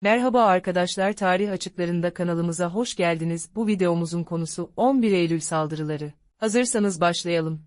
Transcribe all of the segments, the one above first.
Merhaba arkadaşlar tarih açıklarında kanalımıza hoş geldiniz. Bu videomuzun konusu 11 Eylül saldırıları. Hazırsanız başlayalım.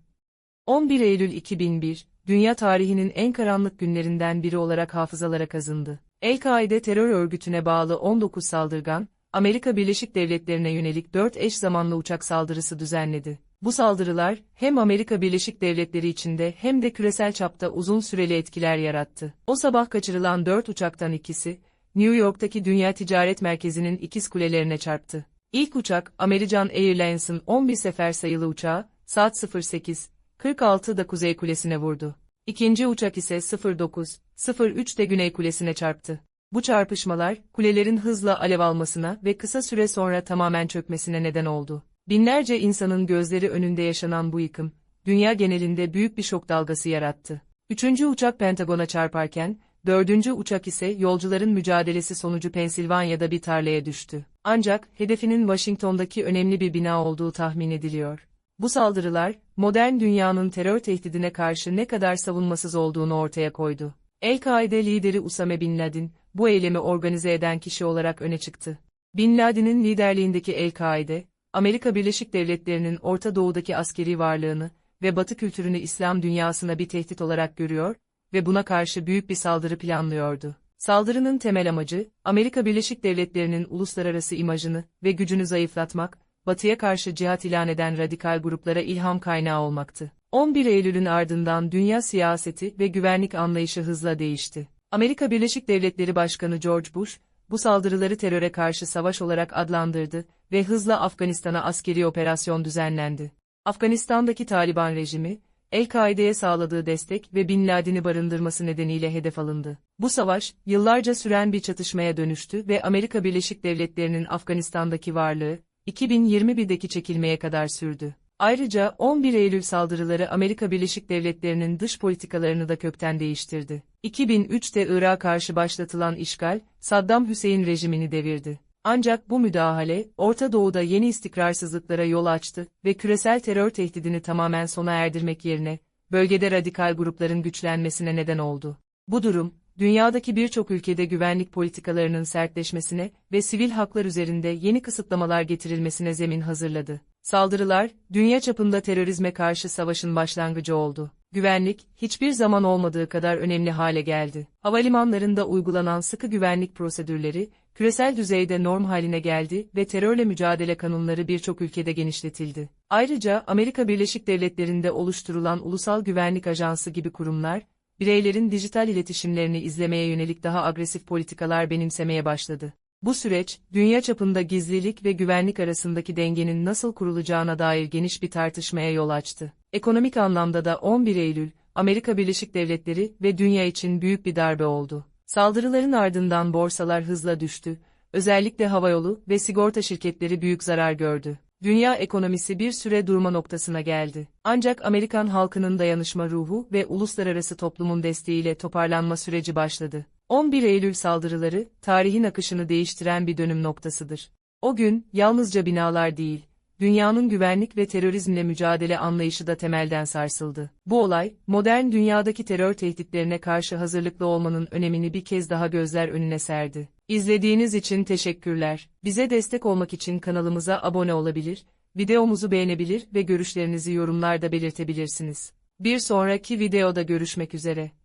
11 Eylül 2001, dünya tarihinin en karanlık günlerinden biri olarak hafızalara kazındı. El-Kaide terör örgütüne bağlı 19 saldırgan, Amerika Birleşik Devletleri'ne yönelik 4 eş zamanlı uçak saldırısı düzenledi. Bu saldırılar, hem Amerika Birleşik Devletleri içinde hem de küresel çapta uzun süreli etkiler yarattı. O sabah kaçırılan 4 uçaktan ikisi, New York'taki Dünya Ticaret Merkezi'nin ikiz kulelerine çarptı. İlk uçak, American Airlines'ın 11 sefer sayılı uçağı, saat 08, 46'da Kuzey Kulesi'ne vurdu. İkinci uçak ise 09, 03'te Güney Kulesi'ne çarptı. Bu çarpışmalar, kulelerin hızla alev almasına ve kısa süre sonra tamamen çökmesine neden oldu. Binlerce insanın gözleri önünde yaşanan bu yıkım, dünya genelinde büyük bir şok dalgası yarattı. Üçüncü uçak Pentagon'a çarparken, dördüncü uçak ise yolcuların mücadelesi sonucu Pensilvanya'da bir tarlaya düştü. Ancak, hedefinin Washington'daki önemli bir bina olduğu tahmin ediliyor. Bu saldırılar, modern dünyanın terör tehdidine karşı ne kadar savunmasız olduğunu ortaya koydu. El-Kaide lideri Usame Bin Laden, bu eylemi organize eden kişi olarak öne çıktı. Bin Laden'in liderliğindeki El-Kaide, Amerika Birleşik Devletleri'nin Orta Doğu'daki askeri varlığını ve Batı kültürünü İslam dünyasına bir tehdit olarak görüyor ve buna karşı büyük bir saldırı planlıyordu. Saldırının temel amacı, Amerika Birleşik Devletleri'nin uluslararası imajını ve gücünü zayıflatmak, Batı'ya karşı cihat ilan eden radikal gruplara ilham kaynağı olmaktı. 11 Eylül'ün ardından dünya siyaseti ve güvenlik anlayışı hızla değişti. Amerika Birleşik Devletleri Başkanı George Bush, bu saldırıları teröre karşı savaş olarak adlandırdı ve hızla Afganistan'a askeri operasyon düzenlendi. Afganistan'daki Taliban rejimi, El-Kaide'ye sağladığı destek ve Bin Laden'i barındırması nedeniyle hedef alındı. Bu savaş, yıllarca süren bir çatışmaya dönüştü ve Amerika Birleşik Devletleri'nin Afganistan'daki varlığı, 2021'deki çekilmeye kadar sürdü. Ayrıca 11 Eylül saldırıları Amerika Birleşik Devletleri'nin dış politikalarını da kökten değiştirdi. 2003'te Irak'a karşı başlatılan işgal, Saddam Hüseyin rejimini devirdi. Ancak bu müdahale, Orta Doğu'da yeni istikrarsızlıklara yol açtı ve küresel terör tehdidini tamamen sona erdirmek yerine, bölgede radikal grupların güçlenmesine neden oldu. Bu durum, dünyadaki birçok ülkede güvenlik politikalarının sertleşmesine ve sivil haklar üzerinde yeni kısıtlamalar getirilmesine zemin hazırladı. Saldırılar, dünya çapında terörizme karşı savaşın başlangıcı oldu. Güvenlik, hiçbir zaman olmadığı kadar önemli hale geldi. Havalimanlarında uygulanan sıkı güvenlik prosedürleri, küresel düzeyde norm haline geldi ve terörle mücadele kanunları birçok ülkede genişletildi. Ayrıca Amerika Birleşik Devletleri'nde oluşturulan Ulusal Güvenlik Ajansı gibi kurumlar, bireylerin dijital iletişimlerini izlemeye yönelik daha agresif politikalar benimsemeye başladı. Bu süreç, dünya çapında gizlilik ve güvenlik arasındaki dengenin nasıl kurulacağına dair geniş bir tartışmaya yol açtı. Ekonomik anlamda da 11 Eylül, Amerika Birleşik Devletleri ve dünya için büyük bir darbe oldu. Saldırıların ardından borsalar hızla düştü, özellikle havayolu ve sigorta şirketleri büyük zarar gördü. Dünya ekonomisi bir süre durma noktasına geldi. Ancak Amerikan halkının dayanışma ruhu ve uluslararası toplumun desteğiyle toparlanma süreci başladı. 11 Eylül saldırıları, tarihin akışını değiştiren bir dönüm noktasıdır. O gün, yalnızca binalar değil, dünyanın güvenlik ve terörizmle mücadele anlayışı da temelden sarsıldı. Bu olay, modern dünyadaki terör tehditlerine karşı hazırlıklı olmanın önemini bir kez daha gözler önüne serdi. İzlediğiniz için teşekkürler. Bize destek olmak için kanalımıza abone olabilir, videomuzu beğenebilir ve görüşlerinizi yorumlarda belirtebilirsiniz. Bir sonraki videoda görüşmek üzere.